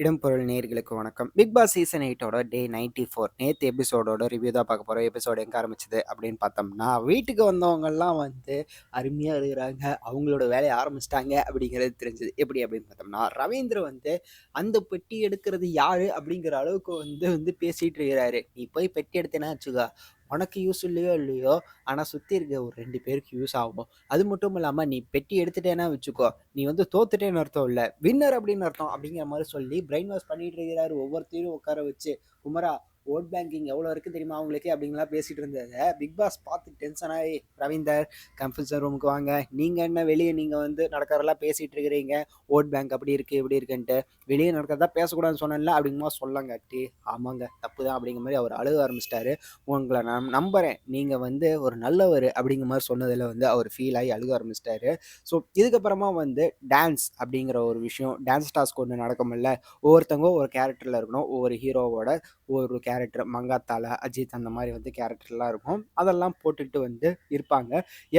இடம்பொருள் நேர்களுக்கு வணக்கம். பிக் பாஸ் சீசன் எயிட்டோட டே நைன்டி ஃபோர். நேற்று எபிசோடோட ரிவ்யூ தான் பார்க்க போகிறோம் எபிசோடு எங்கே ஆரம்பிச்சது அப்படின்னு பார்த்தோம்னா வீட்டுக்கு வந்தவங்கெல்லாம் வந்து அருமையாக இருக்கிறாங்க. அவங்களோட வேலையை ஆரம்பிச்சிட்டாங்க அப்படிங்கிறது தெரிஞ்சது. எப்படி அப்படின்னு பார்த்தோம்னா ரவீந்திர வந்து அந்த பெட்டி எடுக்கிறது யாரு அப்படிங்கிற அளவுக்கு வந்து வந்து பேசிகிட்டு இருக்கிறாரு. நீ போய் பெட்டி எடுத்தேன்னா வச்சுக்கா. உனக்கு யூஸ் இல்லையோ இல்லையோ ஆனால் சுற்றி இருக்க ஒரு ரெண்டு பேருக்கு யூஸ் ஆகும். அது மட்டும் இல்லாமல் நீ பெட்டி எடுத்துட்டேன்னா வச்சுக்கோ நீ வந்து தோத்துட்டேன்னு அர்த்தம் இல்லை. வின்னர் அப்படின்னு அர்த்தம் அப்படிங்கிற மாதிரி சொல்லி பிரெயின் வாஷ் பண்ணிட்டு இருக்கிறாரு ஒவ்வொருத்தையும் உட்கார வச்சு குமரா ஓட் பேங்கிங் எவ்வளோ இருக்குது தெரியுமா அவங்களுக்கு அப்படிங்கலாம் பேசிகிட்டு இருந்தது பிக் பாஸ் பார்த்து டென்ஷன் ஆகி ரவீந்தர் கன்ஃபர்ஷன் ரூமுக்கு வாங்க நீங்கள் என்ன வெளியே நீங்கள் வந்து நடக்கிறதெல்லாம் பேசிகிட்டு இருக்கிறீங்க ஓட் பேங்க் அப்படி இருக்குது இப்படி இருக்குன்ட்டு வெளியே நடக்கிறதா பேசக்கூடாதுன்னு சொன்னேன்ல அப்படிங்குமா சொல்லங்க அட்டி ஆமாங்க தப்பு தான் அப்படிங்கிற மாதிரி அவர் அழுக ஆரம்பிச்சிட்டாரு. உங்களை நான் நம்புகிறேன் நீங்கள் வந்து ஒரு நல்லவர் அப்படிங்கிற மாதிரி சொன்னதில் வந்து அவர் ஃபீல் ஆகி அழுக ஆரம்பிச்சிட்டாரு. ஸோ இதுக்கப்புறமா வந்து டான்ஸ் அப்படிங்கிற ஒரு விஷயம் டான்ஸ் டாஸ்க் ஒன்று நடக்கும்ல ஒவ்வொருத்தவங்க ஒரு கேரக்டரில் இருக்கணும் ஒவ்வொரு ஹீரோவோட ஒரு கேரக்டர் மங்காத்தால அஜித் அந்த மாதிரி வந்து கேரக்டர்லாம் இருக்கும். அதெல்லாம் போட்டுட்டு வந்து இருப்பாங்க.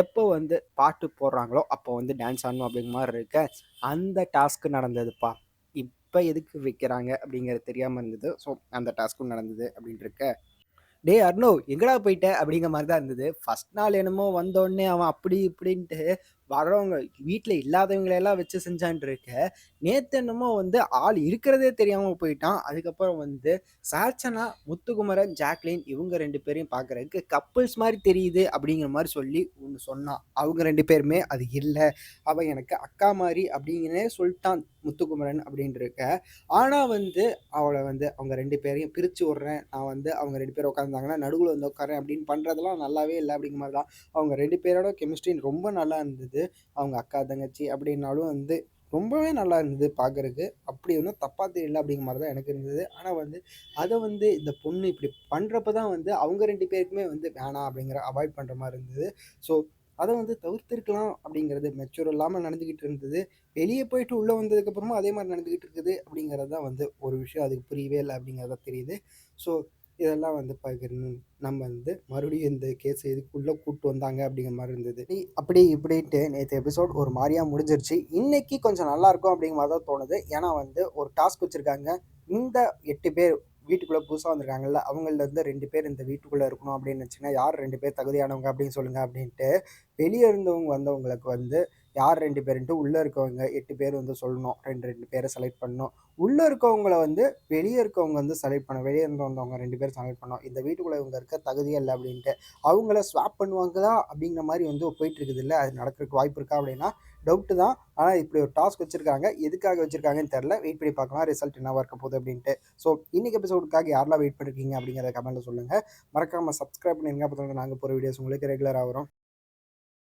எப்போ வந்து பாட்டு போடுறாங்களோ அப்போ வந்து டான்ஸ் ஆடணும் அப்படிங்கிற மாதிரி இருக்க அந்த டாஸ்க்கு நடந்ததுப்பா. இப்போ எதுக்கு வைக்கிறாங்க அப்படிங்கிறது தெரியாமல் இருந்தது. ஸோ அந்த டாஸ்க்கும் நடந்தது அப்படின்ட்டு இருக்க. டே அர்ணோ எங்கடா போயிட்ட? அப்படிங்கிற மாதிரி தான் இருந்தது. ஃபர்ஸ்ட் நாள் என்னமோ வந்தோடனே அவன் அப்படி இப்படின்ட்டு வரவங்க வீட்டில் இல்லாதவங்களெல்லாம் வச்சு செஞ்சான் இருக்க நேற்று என்னமோ வந்து ஆள் இருக்கிறதே தெரியாமல் போயிட்டான். அதுக்கப்புறம் வந்து சாச்சனா முத்துக்குமரன் ஜாக்லின் இவங்க ரெண்டு பேரையும் பார்க்குறதுக்கு கப்புள்ஸ் மாதிரி தெரியுது அப்படிங்கிற மாதிரி சொல்லி ஒன்று சொன்னான். அவங்க ரெண்டு பேருமே அது இல்லை அவன் எனக்கு அக்கா மாதிரி அப்படிங்கிறே சொல்லிட்டான் முத்துக்குமரன் அப்படின்ட்டு இருக்க. ஆனால் வந்து அவளை வந்து அவங்க ரெண்டு பேரையும் பிரித்து விட்றேன். நான் வந்து அவங்க ரெண்டு பேரும் உட்காந்துருந்தாங்கன்னா நடுவில் வந்து உட்காரேன் அப்படின்னு பண்ணுறதெல்லாம் நல்லாவே இல்லை அப்படிங்கிற மாதிரி தான் அவங்க ரெண்டு பேரோட கெமிஸ்ட்ரி ரொம்ப நல்லா இருந்தது. அவங்க அக்கா தங்கச்சி அப்படின்னாலும் வந்து ரொம்பவே நல்லா இருந்தது பார்க்குறக்கு அப்படி ஒன்றும் தப்பாக தெரியல அப்படிங்கிற மாதிரி தான் எனக்கு இருந்தது. ஆனால் வந்து அதை வந்து இந்த பொண்ணு இப்படி பண்ணுறப்ப தான் வந்து அவங்க ரெண்டு பேருக்குமே வந்து வேணாம் அப்படிங்கிற அவாய்ட் பண்ணுற மாதிரி இருந்தது. ஸோ அதை வந்து தவிர்த்திருக்கலாம் அப்படிங்கிறது மெச்சூர் இல்லாமல் நடந்துக்கிட்டு இருந்தது. வெளியே போயிட்டு உள்ளே வந்ததுக்கப்புறமா அதே மாதிரி நடந்துக்கிட்டு இருக்குது அப்படிங்கிறது தான் வந்து ஒரு விஷயம். அதுக்கு புரியவே இல்லை அப்படிங்கிறத தெரியுது. ஸோ இதெல்லாம் வந்து பார்க்கணும் நம்ம வந்து மறுபடியும் இந்த கேஸ் இதுக்குள்ளே கூப்பிட்டு வந்தாங்க அப்படிங்கிற மாதிரி இருந்தது. அப்படி இப்படின்ட்டு நேற்று எபிசோட் ஒரு மாதிரியாக முடிஞ்சிருச்சு. இன்னைக்கு கொஞ்சம் நல்லா இருக்கும் அப்படிங்கிற மாதிரி தான் தோணுது. ஏன்னா வந்து ஒரு டாஸ்க் வச்சுருக்காங்க. இந்த எட்டு பேர் வீட்டுக்குள்ளே புதுசாக வந்திருக்காங்கல்ல அவங்கள இருந்து ரெண்டு பேர் இந்த வீட்டுக்குள்ளே இருக்கணும் அப்படின்னு வச்சுன்னா யார் ரெண்டு பேர் தகுதியானவங்க அப்படின்னு சொல்லுங்கள் அப்படின்ட்டு வெளியே இருந்தவங்க வந்தவங்களுக்கு வந்து யார் ரெண்டு பேருன்ட்டு உள்ளே இருக்கவங்க எட்டு பேர் வந்து சொல்லணும். ரெண்டு ரெண்டு பேரை செலக்ட் பண்ணணும். உள்ளே இருக்கவங்கள வந்து வெளியே இருக்கவங்க வந்து செலக்ட் பண்ணணும். வெளியே இருந்து வந்தவங்க ரெண்டு பேர் செலக்ட் பண்ணோம் இந்த வீட்டுக்குள்ளே இவங்க இருக்க தகுதி இல்லை அப்படின்ட்டு அவங்கள ஸ்வாப் பண்ணுவாங்களா அப்படிங்கிற மாதிரி வந்து போயிட்டு இருக்குது இல்லை. அது நடக்கிறதுக்கு வாய்ப்பு இருக்கா அப்படின்னா டவுட்டு தான். ஆனால் இப்படி ஒரு டாஸ்க் வச்சுருக்காங்க. எதுக்காக வச்சுருக்காங்கன்னு தெரில வெயிட் பண்ணி பார்க்கலாம். ரிசல்ட் என்னவாக இருக்க போகுது அப்படின்ட்டு. ஸோ இன்றைக்கி எபிசோடுக்காக யாரெல்லாம் வெயிட் பண்ணிருக்கீங்க அப்படிங்கிறத கமெண்ட்டில் சொல்லுங்கள் மறக்காமல் சப்ஸ்கிரைப் பண்ணிருங்க. அப்போ நாங்கள் போகிற வீடியோஸ் உங்களுக்கு ரெகுலராக வரும்.